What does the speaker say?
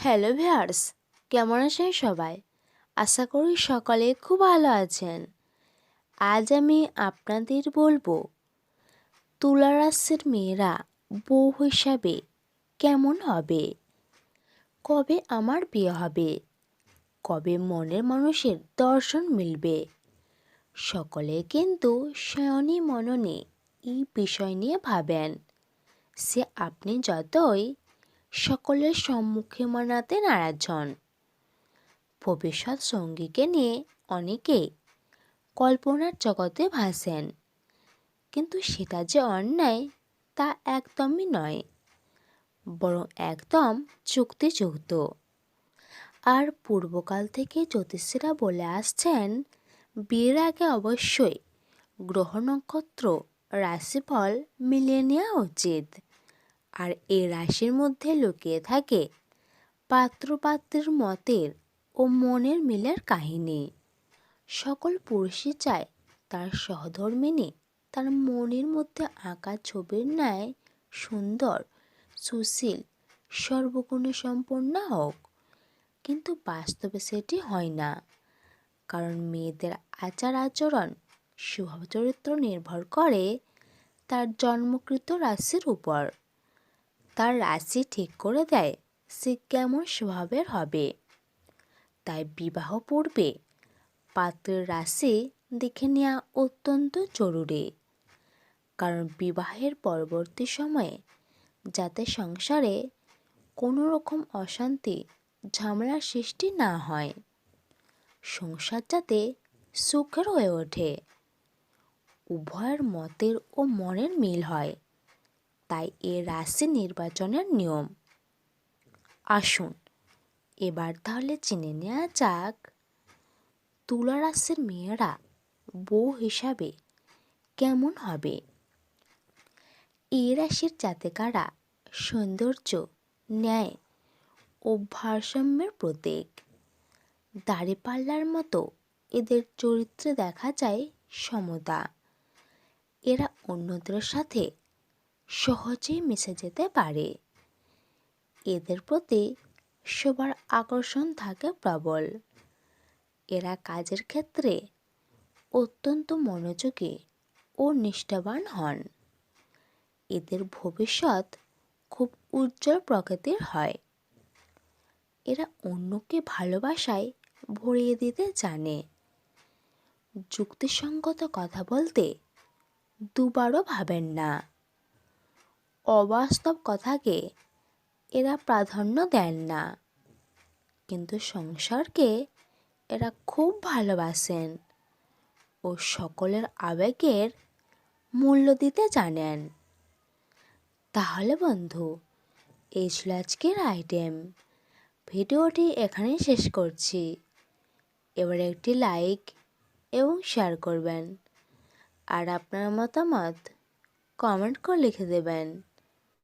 Hello viewers কেমন আছেন সবাই? আশা করি সকলে খুব ভালো আছেন। আজ আমি আপনাদের বলব, তুলা মেয়েরা বউ হিসাবে কেমন হবে? কবে আমার বিয়ে হবে? কবে মনের মানুষের দর্শন মিলবে? সকলে কিন্তু শয়নি মননে এই বিষয় নিয়ে ভাবেন। সে আপনি যতই সকলের সম্মুখে মানাতে নারাজ হন। ভবিষ্যৎ সঙ্গীকে নিয়ে অনেকে কল্পনার জগতে ভাসেন, কিন্তু সেটা যে অন্যায় তা একদমই নয়, বরং একদম চুক্তিযুক্ত আর পূর্বকাল থেকে জ্যোতিষীরা বলে আসছেন, বিয়ের আগে অবশ্যই গ্রহ নক্ষত্র, রাশিফল মিলিয়ে নেওয়া উচিত। আর এই রাশির মধ্যে লুকিয়ে থাকে পাত্রপাত্রের মতের ও মনের মিলের কাহিনী। সকল পুরুষই চায় তার সহধর্মিনী তার মনের মধ্যে আঁকা ছবির ন্যায় সুন্দর, সুশীল, সর্বগুণে সম্পন্ন হোক। কিন্তু বাস্তবে সেটি হয় না। কারণ মেয়েদের আচার আচরণ, স্বভাব চরিত্র নির্ভর করে তার জন্মকৃত রাশির উপর। তার রাশি ঠিক করে দেয়, সে কেমন স্বভাবের হবে। তাই বিবাহ পূর্বে পাত্রের রাশি দেখে নেওয়া অত্যন্ত জরুরি। কারণ বিবাহের পরবর্তী সময়ে যাতে সংসারে কোনো রকম অশান্তি ঝামেলার সৃষ্টি না হয়, সংসার যাতে সুখের হয়ে ওঠে, উভয়ের মতের ও মনের মিল হয়। তাই এ রাশি নির্বাচনের নিয়ম। আসুন, এবার তাহলে চিনে নেওয়া যাক। তুলা রাশির মেয়েরা বউ হিসাবে কেমন হবে? এ রাশির জাতিকারা সৌন্দর্য, ন্যায় ও ভারসাম্যের প্রতীক। দাড়িপাল্লার মতো এদের চরিত্রে দেখা যায় সমতা। এরা অন্যদের সাথে সহজেই মিশে যেতে পারে। এদের প্রতি সবার আকর্ষণ থাকে প্রবল। এরা কাজের ক্ষেত্রে অত্যন্ত মনোযোগী ও নিষ্ঠাবান হন। এদের ভবিষ্যৎ খুব উজ্জ্বল প্রকৃতির হয়। এরা অন্যকে ভালোবাসায় ভরিয়ে দিতে জানে। যুক্তিসঙ্গত কথা বলতে দুবারও ভাবেন না। অবাস্তব কথাকে এরা প্রাধান্য দেন না। কিন্তু সংসারকে এরা খুব ভালোবাসেন ও সকলের আবেগের মূল্য দিতে জানেন। তাহলে বন্ধু, এই ছিল আজকের আইটেম ভিডিওটি এখানেই শেষ করছি। এবার একটি লাইক এবং শেয়ার করবেন। আর আপনার মতামত কমেন্ট করে লিখে দেবেন।